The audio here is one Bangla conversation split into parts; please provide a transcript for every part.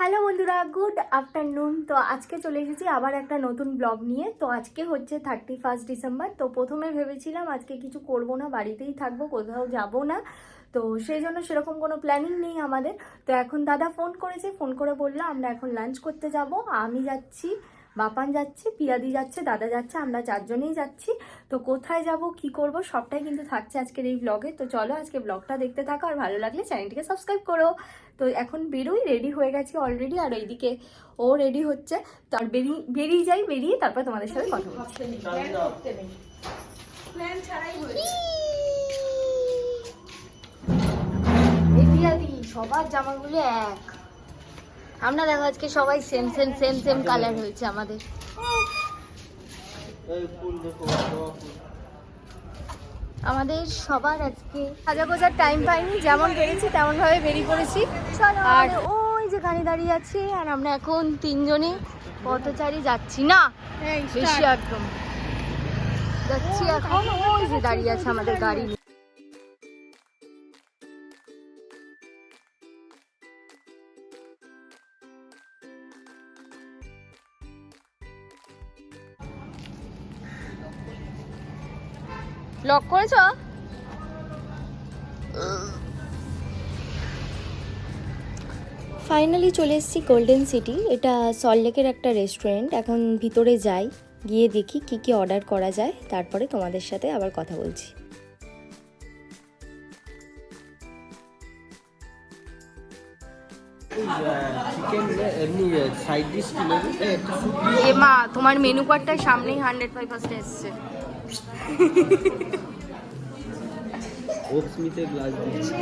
হ্যালো বন্ধুরা, গুড আফটারনুন। তো আজকে চলে এসেছি আবার একটা নতুন ব্লগ নিয়ে। তো আজকে হচ্ছে থার্টি ফার্স্ট ডিসেম্বর তো প্রথমে ভেবেছিলাম আজকে কিছু করব না, বাড়িতেই থাকব, কোথাও যাব না। তো সেই জন্য সেরকম কোনো প্ল্যানিং নেই আমাদের। তো এখন দাদা ফোন করেছে ফোন করে বলল, আমরা এখন লাঞ্চ করতে যাব। আমি যাচ্ছি বাপান যাচ্ছে পিয়াদি যাচ্ছে দাদা যাচ্ছে আমরা চারজনেই যাচ্ছি। তো কোথায় যাব কি করব সবটাই কিন্তু থাকছে আজকের এই ব্লগে তো চলো আজকে ব্লগটা দেখতে থাকো আর ভালো লাগলে চ্যানেলটিকে সাবস্ক্রাইব করো। তো এখন বেরোই রেডি হয়ে গেছি অলরেডি আর এইদিকে ও রেডি হচ্ছে। তার বেরিয়ে বেরিয়ে যাই বেরিয়ে তারপর তোমাদের সাথে কথা বলছি। সবার জামাগুলো এক। আমরা দেখো আজকে সবাই same same same same colour হয়েছে আমাদের। আমাদের সবার আজকে সাজা গোজার টাইম পাইনি যেমন পেরেছি তেমন ভাবে বেরিয়ে পড়েছি। আর ওই যে যেখানে দাঁড়িয়ে আছি আর আমরা এখন তিনজনে পথচারী যাচ্ছি না? বেশি একদম। যাচ্ছি এখন ওই যে দাঁড়িয়ে আছে আমাদের গাড়ি লক করেছ? ফাইনালি চলে এসেছি গোল্ডেন সিটি এটা সল্টলেকের একটা রেস্টুরেন্ট এখন ভিতরে যাই গিয়ে দেখি কি কি অর্ডার করা যায়। তারপরে তোমাদের সাথে আবার কথা বলছি। চিকেন এমনি সাইড ডিশ কি নেবে এ, মা তোমার মেনু কার্ডটা সামনেই হান্ড্রেড ফাইভ পার্সেন্ট এসছে। ওপস মিতে গ্লাস দিচ্ছি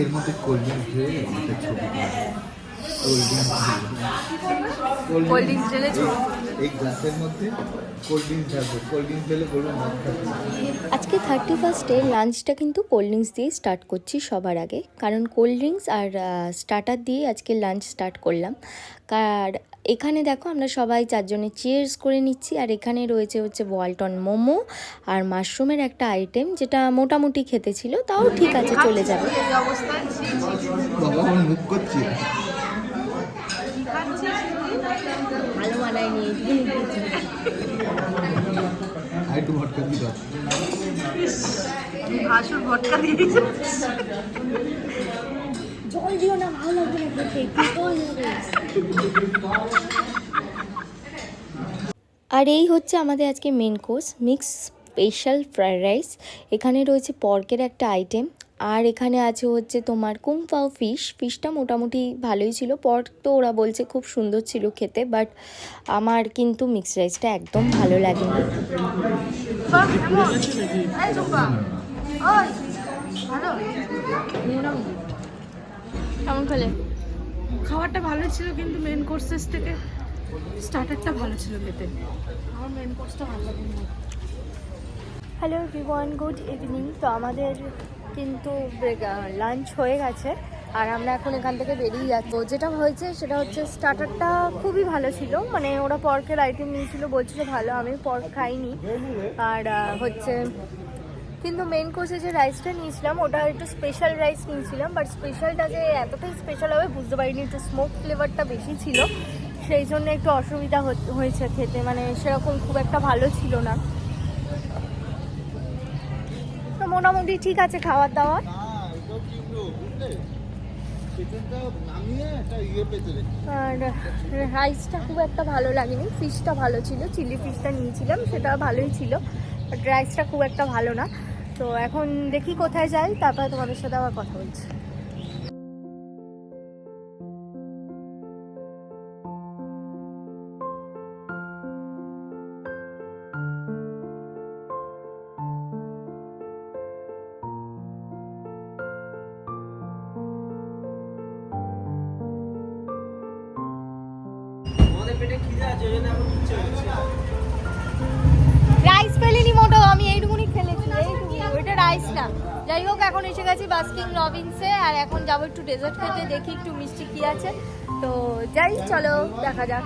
এর মধ্যে কোল্ড ড্রিঙ্কস ঢেলে একটা ছবি কোল্ড ড্রিঙ্কস কোল্ড ড্রিঙ্কস ঢেলে এই গ্লাসের মধ্যে কোল্ড ড্রিঙ্কস থাকবে। কোল্ড ড্রিঙ্কস ঢেলে বলুন মদ আজকে থার্টি ফার্স্টে লাঞ্চটা কিন্তু কোল্ড ড্রিঙ্কস দিয়ে স্টার্ট করছি সবার আগে। কারণ কোল্ড ড্রিঙ্কস আর স্টার্টার দিয়ে আজকে লাঞ্চ স্টার্ট করলাম। আর এখানে দেখো আমরা সবাই চারজনে চেয়ার্স করে নিচ্ছি আর এখানে রয়েছে হচ্ছে ওয়ালটন মোমো আর মাশরুমের একটা আইটেম যেটা মোটামুটি খেতে ছিল তাও ঠিক আছে চলে যাবে। বাবা আমার মুখ করছি। ভালো বানায় নিয়ে একটু ভটকা দিয়ে দাও। ভাসুর ভটকা দিয়ে জল দিও না ভালো লাগবে না খেতে। আর এই হচ্ছে আমাদের আজকে main course mix special fried rice এখানে রয়েছে পর্কের একটা আইটেম আর এখানে আছে হচ্ছে তোমার কুংফাও ফিশ ফিশটা মোটামুটি ভালোই ছিল। পর্ক তো ওরা বলছে খুব সুন্দর ছিল খেতে বাট আমার কিন্তু মিক্স রাইসটা একদম ভালো লাগেনি। কেমন খেলে? খাবারটা ভালো ছিল কিন্তু মেন কোর্সেস থেকে স্টার্টারটা ভালো ছিল খেতে। আমার মেন কোর্সটা ভালো লাগে হ্যালো এভরিওয়ান গুড ইভিনিং তো আমাদের কিন্তু লাঞ্চ হয়ে গেছে। আর আমরা এখন এখান থেকে বেরিয়ে যাচ্ছি। যেটা হয়েছে সেটা হচ্ছে স্টার্টারটা খুবই ভালো ছিল। মানে ওরা পর্কের আইটেম নিয়েছিল বলছিল ভালো আমি পর্ক খাইনি। আর হচ্ছে কিন্তু মেন কোর্সে যে রাইসটা নিয়েছিলাম, ওটা একটু স্পেশাল রাইস নিয়েছিলাম বাট স্পেশালটা যে এতটাই স্পেশাল হবে, বুঝতে পারিনি, একটু স্মোক ফ্লেভারটা বেশি ছিল। সেই জন্য একটু অসুবিধা হয়েছে খেতে মানে সেরকম খুব একটা ভালো ছিল না। তো মোটামুটি ঠিক আছে খাওয়ার দাওয়ার। আর রাইসটা খুব একটা ভালো লাগেনি ফিশটা ভালো ছিল চিলি ফিশটা নিয়েছিলাম, সেটা ভালোই ছিল বাট রাইসটা খুব একটা ভালো না। তো এখন দেখি কোথায় যাই, তারপরে তোমাদের সাথে আবার কথা বলছি। রাইস ফেলিনি মোটো, আমি এইটুকুনি ওইটা রাইস না। যাই হোক, এখন এসে গেছি বাস্কিং রবিনসে আর এখন যাব একটু ডেজার্ট খেতে, দেখি একটু মিষ্টি কি আছে। তো যাই, চলো, দেখা যাক।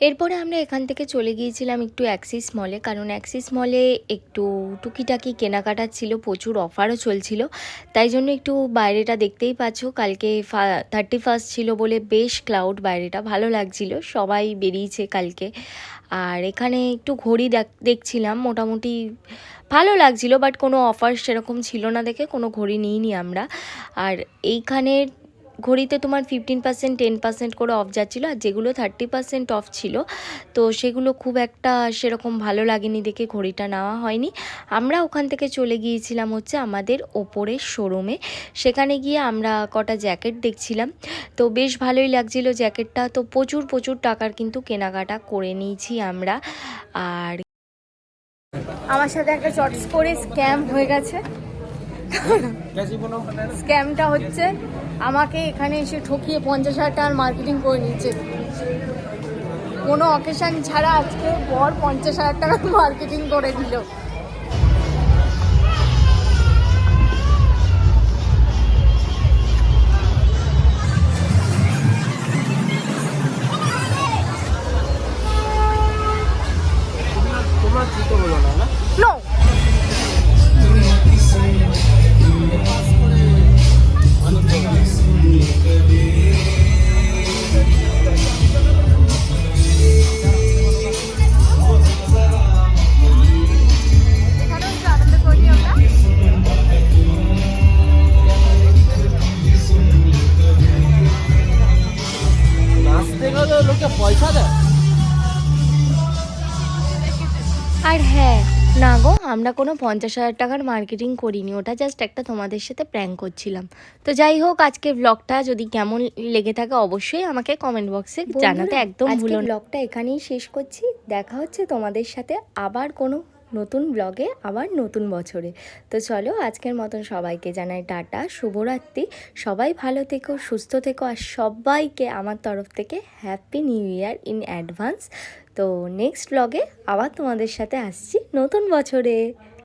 এরপরে আমরা এখান থেকে চলে গিয়েছিলাম একটু অ্যাক্সিস মলে কারণ অ্যাক্সিস মলে একটু টুকিটাকি কেনাকাটা ছিল, প্রচুর অফারও চলছিল। তাই জন্য একটু বাইরেটা দেখতেই পাচ্ছ। কালকে থার্টি ফার্স্ট ছিল বলে বেশ ক্লাউড বাইরেটা, ভালো লাগছিল। সবাই বেরিয়েছে কালকে। আর এখানে একটু ঘড়ি দেখ- দেখছিলাম, মোটামুটি ভালো লাগছিল বাট কোনো অফার সেরকম ছিল না দেখে কোনো ঘড়ি নিইনি আমরা। আর এইখানের ঘড়িতে তোমার ফিফটিন পার্সেন্ট টেন পার্সেন্ট করে অফ যাচ্ছিল আর যেগুলো থার্টি পার্সেন্ট অফ ছিল, তো সেগুলো খুব একটা সেরকম ভালো লাগেনি দেখে ঘড়িটা নেওয়া হয়নি। আমরা ওখান থেকে চলে গিয়েছিলাম হচ্ছে আমাদের ওপরের শোরুমে সেখানে গিয়ে আমরা কটা জ্যাকেট দেখছিলাম। তো বেশ ভালোই লাগছিল জ্যাকেটটা তো প্রচুর প্রচুর টাকার কিন্তু কেনাকাটা করে নিয়েছি আমরা। আর আমার সাথে একটা চটস করে স্ক্যাম হয়ে গেছে। স্ক্যামটা হচ্ছে, আমাকে এখানে এসে ঠকিয়ে পঞ্চাশ হাজার টাকার মার্কেটিং করে নিয়েছে। কোনো অকেশন ছাড়া আজকে বর পঞ্চাশ হাজার টাকার মার্কেটিং করে দিল। আমরা কোনো পঞ্চাশ হাজার টাকার মার্কেটিং করিনি ওটা জাস্ট একটা তোমাদের সাথে প্র্যাঙ্ক করছিলাম। তো যাই হোক আজকের ব্লগটা যদি কেমন লেগে থাকে অবশ্যই আমাকে কমেন্ট বক্সে জানাতে একদম ভুলো ব্লগটা এখানেই শেষ করছি। দেখা হচ্ছে তোমাদের সাথে আবার কোনো নতুন ব্লগে আবার নতুন বছরে। তো চলো আজকের মতন সবাইকে জানাই টাটা শুভরাত্রি। সবাই ভালো থেকো সুস্থ থেকো আর সবাইকে আমার তরফ থেকে happy new year in advance তো নেক্সট ব্লগে আবার তোমাদের সাথে আসছি নতুন বছরে।